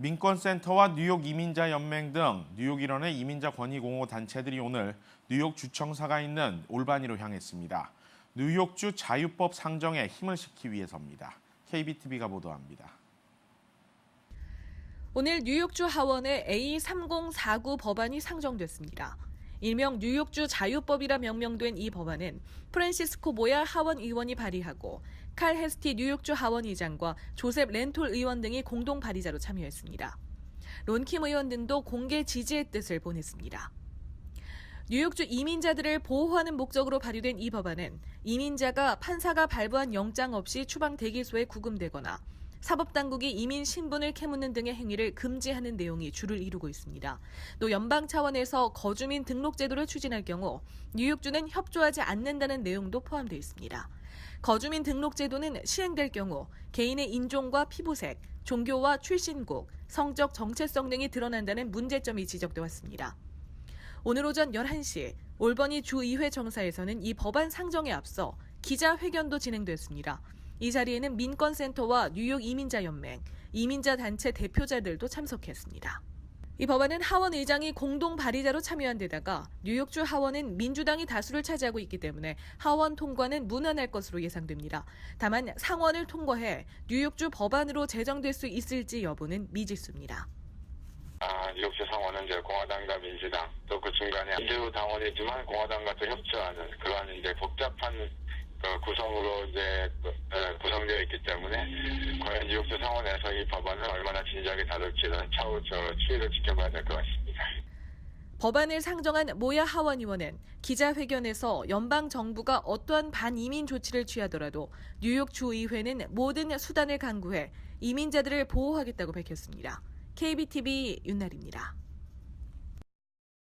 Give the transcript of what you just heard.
민권센터와 뉴욕 이민자 연맹 등 뉴욕 일원의 이민자 권익 옹호 단체들이 오늘 뉴욕 주청사가 있는 올바니로 향했습니다. 뉴욕주 자유법 상정에 힘을 싣기 위해서입니다. KBTV가 보도합니다. 오늘 뉴욕주 하원에 A3049 법안이 상정됐습니다. 일명 뉴욕주 자유법이라 명명된 이 법안은 프란시스코 모야 하원 의원이 발의하고 칼 헤스티 뉴욕주 하원 의장과 조셉 렌톨 의원 등이 공동 발의자로 참여했습니다. 론킴 의원 등도 공개 지지의 뜻을 보냈습니다. 뉴욕주 이민자들을 보호하는 목적으로 발의된 이 법안은 이민자가 판사가 발부한 영장 없이 추방 대기소에 구금되거나 사법당국이 이민 신분을 캐묻는 등의 행위를 금지하는 내용이 주를 이루고 있습니다. 또 연방 차원에서 거주민 등록 제도를 추진할 경우 뉴욕주는 협조하지 않는다는 내용도 포함되어 있습니다. 거주민 등록 제도는 시행될 경우 개인의 인종과 피부색, 종교와 출신국, 성적 정체성 등이 드러난다는 문제점이 지적돼 왔습니다. 오늘 오전 11시 올버니 주의회 정사에서는 이 법안 상정에 앞서 기자회견도 진행됐습니다. 이 자리에는 민권센터와 뉴욕 이민자 연맹, 이민자 단체 대표자들도 참석했습니다. 이 법안은 하원 의장이 공동 발의자로 참여한 데다가 뉴욕주 하원은 민주당이 다수를 차지하고 있기 때문에 하원 통과는 무난할 것으로 예상됩니다. 다만 상원을 통과해 뉴욕주 법안으로 제정될 수 있을지 여부는 미지수입니다. 아, 뉴욕주 상원은 이제 공화당과 민주당 또 그 중간에 민주 당원이지만 공화당과 또 협조하는 그러한 이제 복잡한 그 구성으로 이제 그, 에, 구성되어 있기 때문에 과연 뉴욕주 상원에서 이 법안을 얼마나 진지하게 다룰지는 차후 저 추이를 지켜봐야 될 것 같습니다. 법안을 상정한 모야 하원 의원은 기자회견에서 연방 정부가 어떠한 반이민 조치를 취하더라도 뉴욕 주의회는 모든 수단을 강구해 이민자들을 보호하겠다고 밝혔습니다. KBTV 윤날입니다.